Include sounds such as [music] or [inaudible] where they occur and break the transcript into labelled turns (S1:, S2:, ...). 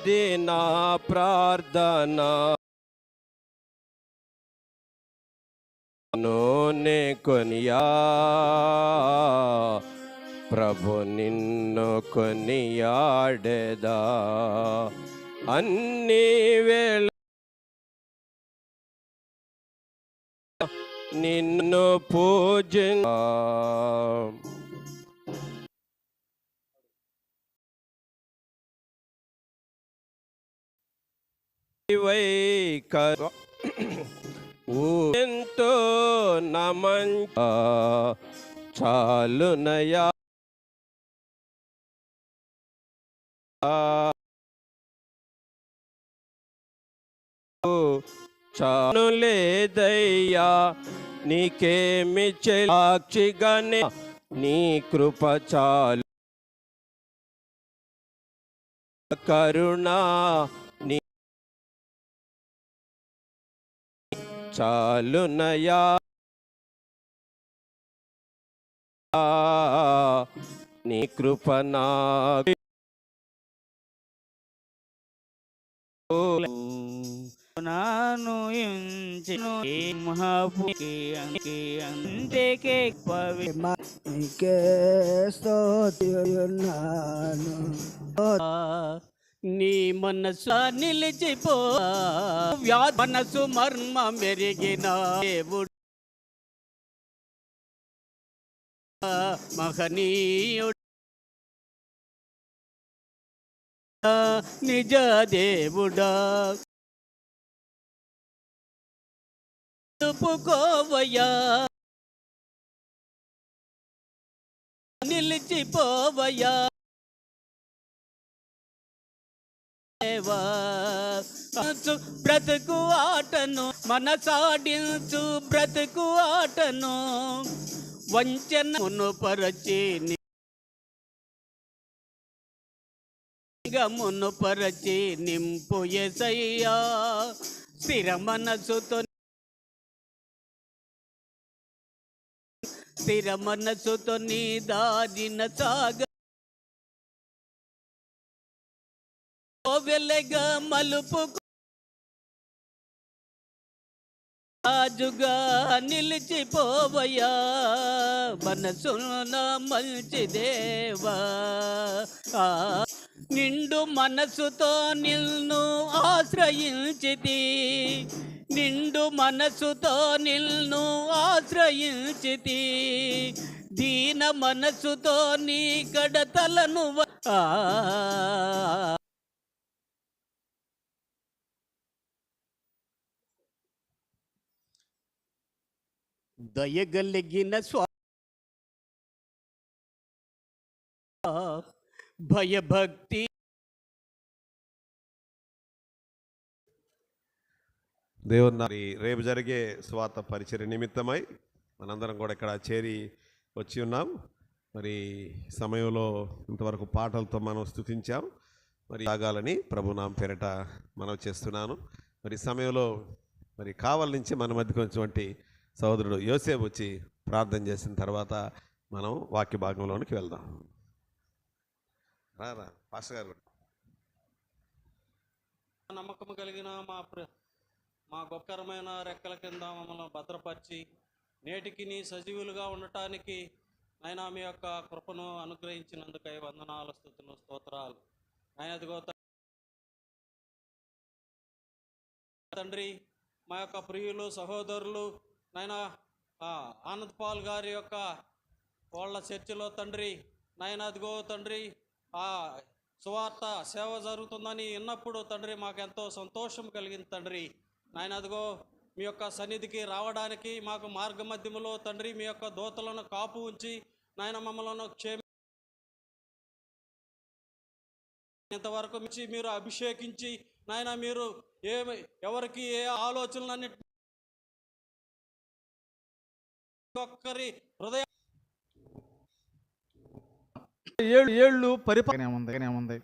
S1: అది నా ప్రార్థన. నూనె కొనియా. ప్రభు నిన్ను కొనియాడేదా. అన్ని వేళ నిన్ను పూజ [coughs] ఎంతో నమన్ చాలునయా. చాలు లేదయ్యా నీకేమి సాక్షిగానే నీ కృప చాలు. కరుణా చాలునయా? నీ కృప నా
S2: నాను అంతేకే పవి
S3: నీకే స్తోత్రున్నాను
S2: నీ మనసు నిలిచిపో వ్యా మనసు మర్మ మెరిగిన దేవుడు. మహనీయుడు. నిజ దేవుడా. చెప్పుకోవయ్యా నిలిచిపోవయ్యా. దేవా. బ్రతుకు ఆటను మనసాడించు బ్రతుకు ఆటను వంచనమును పరచి గమును పరచి నింపు ఎసయ్యా స్థిర మనసుతో స్థిర మనసుతో నీ దారిన సాగ వెలగా మలుపు రాజుగా నిలిచిపోవయ్యా. మనసున మంచి దేవా. ఆ, నిండు మనసుతో నిన్ను ఆశ్రయించితి. నిండు మనసుతో నిన్ను ఆశ్రయించితి. దీన మనసుతో నీ కడతలను దయగలిగిన స్వా భయభక్తి.
S4: దేవుని రేపు జరిగే స్వాత పరిచయ నిమిత్తమై మనందరం కూడా ఇక్కడ చేరి వచ్చి ఉన్నాం. మరి సమయంలో ఇంతవరకు పాటలతో మనం స్థుతించాం మరి ఆగాలని ప్రభునాం పేరట మనం చేస్తున్నాను. మరి సమయంలో మరి కావాల నుంచి మన మధ్యకు వచ్చినటువంటి సహోదరుడు యోసేపు వచ్చి ప్రార్థన చేసిన తర్వాత మనం వాక్య భాగంలోనికి వెళ్దాం. రా పాస్టర్ గారు.
S5: నమ్మకం కలిగిన మా ప్ర మా గొప్పకరమైన రెక్కల కింద మమ్మల్ని భద్రపరిచి నేటికి నీ సజీవులుగా ఉండటానికి నాయన మీ యొక్క కృపను అనుగ్రహించినందుకై వందనాలు స్థుతులు స్తోత్రాలు. ఆయన తండ్రి మా యొక్క ప్రియులు సహోదరులు నాయన ఆనంద్ పాల్ గారి యొక్క వాళ్ళ చర్చిలో తండ్రి నాయన అదిగో తండ్రి ఆ సువార్త సేవ జరుగుతుందని విన్నప్పుడు తండ్రి మాకెంతో సంతోషం కలిగింది తండ్రి. నాయన అదిగో మీ యొక్క సన్నిధికి రావడానికి మాకు మార్గ మధ్యములో తండ్రి మీ యొక్క దోతలను కాపు ఉంచి నాయన మమ్మలను క్షేమ ఇంతవరకు మించి మీరు అభిషేకించి నాయన మీరు ఏ ఎవరికి ఏ ఆలోచనలన్నిటి ఒక్కరి హృదయ
S6: ఏళ్ళు ఏళ్ళు పరిపాలన ఉంది ఉంది.